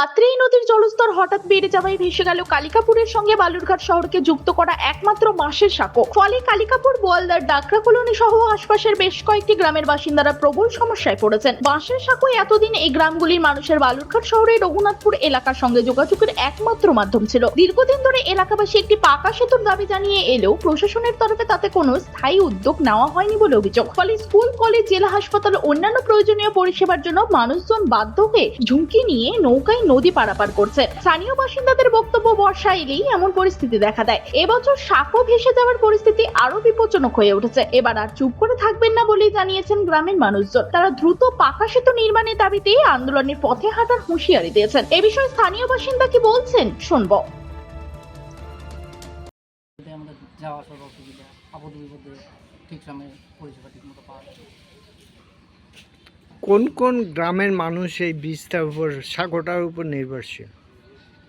আত্রেই নদীর জলস্তর হঠাৎ বেড়ে যাওয়ায় ভেসে গেল কালিকাপুরের সঙ্গে বালুরঘাট শহরকে যুক্ত করা একমাত্র মাসের সাঁকো। ফলে কালিকাপুর, বোয়ালদার, ডাকরা কলোনি সহ আশপাশের বেশ কয়েকটি গ্রামের বাসিন্দারা প্রবল সমস্যায় পড়েছেন। বাঁশের সাঁকো এতদিন এই গ্রামগুলির মানুষের বালুরঘাট শহরের রঘুনাথপুর এলাকার সঙ্গে যোগাযোগের একমাত্র মাধ্যম ছিল। দীর্ঘদিন ধরে এলাকাবাসী একটি পাকা সেতুর দাবি জানিয়ে এলেও প্রশাসনের তরফে তাতে কোনো স্থায়ী উদ্যোগ নেওয়া হয়নি বলে অভিযোগ। ফলে স্কুল, কলেজ, জেলা হাসপাতাল অন্যান্য প্রয়োজনীয় পরিষেবার জন্য মানুষজন বাধ্য হয়ে ঝুঁকি নিয়ে নৌকায় নদী পারাপার করছে। স্থানীয় বাসিন্দাদের বক্তব্য বর্ষা এলেই এমন পরিস্থিতি দেখা দেয়। এবছর সাঁকো ভেসে যাওয়ার পরিস্থিতি আরও বিপজ্জনক হয়ে উঠেছে। এবার আর চুপ করে থাকবেন না বলেই জানিয়েছেন গ্রামের মানুষজন। তারা দ্রুত পাকা সেতু নির্মাণের দাবিতে আন্দোলনের পথে হাঁটার হুঁশিয়ারি দিয়েছেন। এ বিষয়ে স্থানীয় বাসিন্দা কি বলছেন, শুনব। যাওয়া আসার অসুবিধা আপদ বিপদে ঠিক সময়ে পরিষেবা ঠিক মতো পাওয়া যায়। কোন কোন গ্রামের মানুষ এই বীজটার উপর সাগরটার উপর নির্ভরশীল?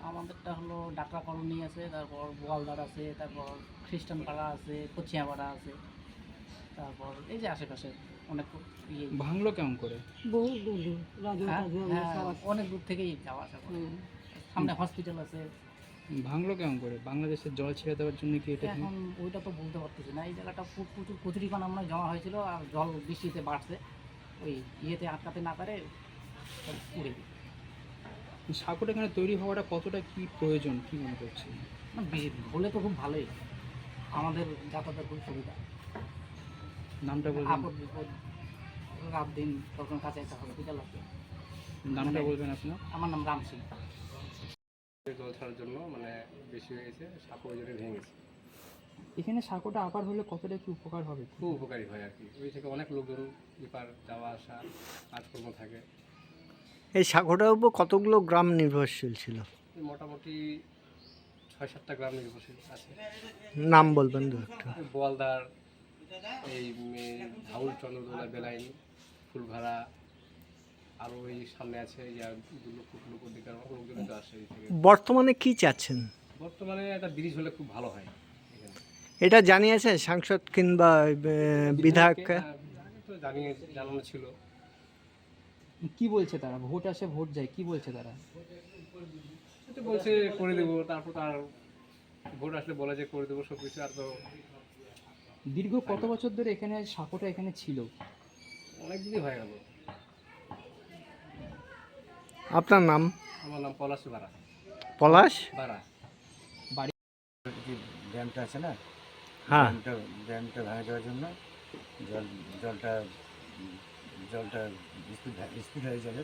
আমাদেরটা হলো ডাকরা কলোনি আছে তারপর গোয়ালদার আছে তারপর খ্রিস্টান পাড়া আছে কচিয়াপাড়া আছে তারপর এই যে আশেপাশে অনেক ইয়ে। ভাঙলো কেমন করে? হ্যাঁ, হ্যাঁ, অনেক দূর থেকেই যাওয়া আসা করে। সামনে হসপিটাল আছে। ভাঙলো কেমন করে? বাংলাদেশের জল ছেড়ে দেওয়ার জন্য কি এটা এখন ওইটা তো বলতে পারতেছি না। এই জায়গাটা প্রু- প্রচুর কচুরিপানা আমরা জমা হয়েছিল আর জল বৃষ্টিতে বাড়ছে। ওই ইয়েতে আটকাতে না পারে উড়ে। সাঁকোটা এখানে তৈরি হওয়াটা কতটা কি প্রয়োজন কি মনে করছে না হলে তো খুব ভালোই। আমাদের যাতায়াতের খুব সুবিধা। নামটা বলবেন। আপদ বিপদ রাত দিন তখন কাছে একটা হসপিটাল আছে নামটা বলবেন আপনার আমার নাম রাম সিং। জল ছাড়ার জন্য মানে বেশি হয়ে গেছে সাপ ওই জন্য ভেঙে গেছে। এখানে সাঁকোটা আবার হলে কতটা কি উপকার হবে খুব উপকারী হয় আর কি ওই থেকে অনেক লোকজন এপার যাওয়া আসা কাজকর্ম থাকে এই সাঁকোটার উপর কতগুলো গ্রাম নির্ভরশীল ছিল মোটামুটি ছয় সাতটা গ্রাম নির্ভরশীল আছে নাম বলবেন দু একটা এই বোয়ালদার এই ধাউল চন্দ্রদোলা বেলাইন ফুলভাড়া আরও এই সামনে আছে ইয়া বর্তমানে কি চাচ্ছেন বর্তমানে একটা ব্রিজ হলে খুব ভালো হয় এটা জানিয়েছে সাংসদ কিংবা বিধায়ক? হ্যাঁ, তো জানিয়ে জানানো ছিল। কি বলছে তারা? ভোট আসে ভোট যায় কি বলছে তারা? বলছে করে দেবো তারপর তার ভোট আসলে বলে যে করে দেবো সব কিছু আর তো দীর্ঘ কত বছর ধরে এখানে সাঁকোটা এখানে ছিল? অনেক দিনই হয়ে গেল। আপনার নাম? আমার নাম পলাশ বারা। পলাশ? বারা। যে ড্যামটা আছে না হ্যাঁ। ড্যামটা ভাঙা যাওয়ার জন্য জল জলটা জলটা স্পিড স্পিড হয়ে যাবে।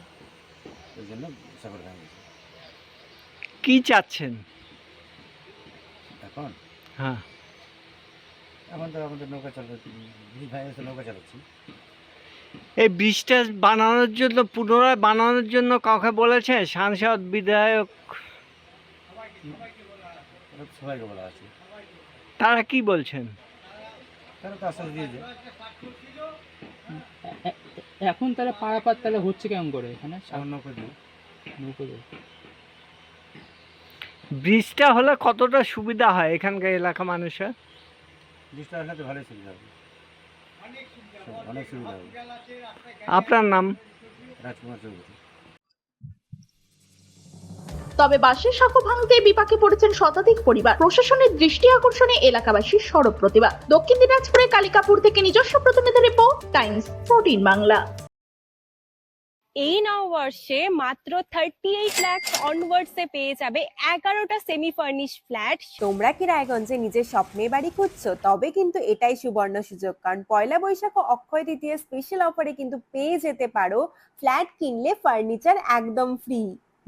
ওই জন্য সাগর ভাঙা গেছে। কি চাচ্ছেন? এখন? হ্যাঁ। এখন তো আমাদের নৌকা চালাচ্ছি ব্রিজ ভাঙা গেছে নৌকা চালাচ্ছি। এই ব্রিজটা বানানোর জন্য পুনরায় বানানোর জন্য কাউকে বলেছে? সাংসদ বিধায়ক? সবাইকে বলা আছে। তারা কি বলছেন? এখন তাহলে পারাপার তাহলে হচ্ছে কেমন করে এখানে। ব্রিজটা হলে কতটা সুবিধা হয় এখানকার এলাকা মানুষের? ব্রিজটা আসলে তো ভালোই সুবিধা হবে। অনেক সুবিধা হবে। আপনার নাম? রাজকুমার চৌধুরী। তবে বাসের সাঁকো ভাঙতে বিপাকে পড়েছেন শতাধিক পরিবার। প্রশাসনের দৃষ্টি আকর্ষণে এলাকাবাসীর সরব প্রতিবাদ। দক্ষিণ দিনাজপুরের কালিকাপুর থেকে নিজস্ব প্রতিনিধি রিপোর্ট টাইমস ফোরটিন বাংলা। এই নববর্ষে মাত্র থার্টি এইট ল্যাক্স অনওয়ার্ডস এ পেয়ে যাবে এগারোটা সেমি ফার্নিশ ফ্ল্যাট তোমরা কি রায়গঞ্জে নিজের স্বপ্নে বাড়ি খুঁজছো? তবে কিন্তু এটাই সুবর্ণ সুযোগ কারণ পয়লা বৈশাখ ও অক্ষয় তৃতীয় স্পেশাল অফারে কিন্তু পেয়ে যেতে পারো ফ্ল্যাট কিনলে ফার্নিচার একদম ফ্রি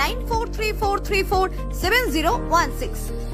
9434347016.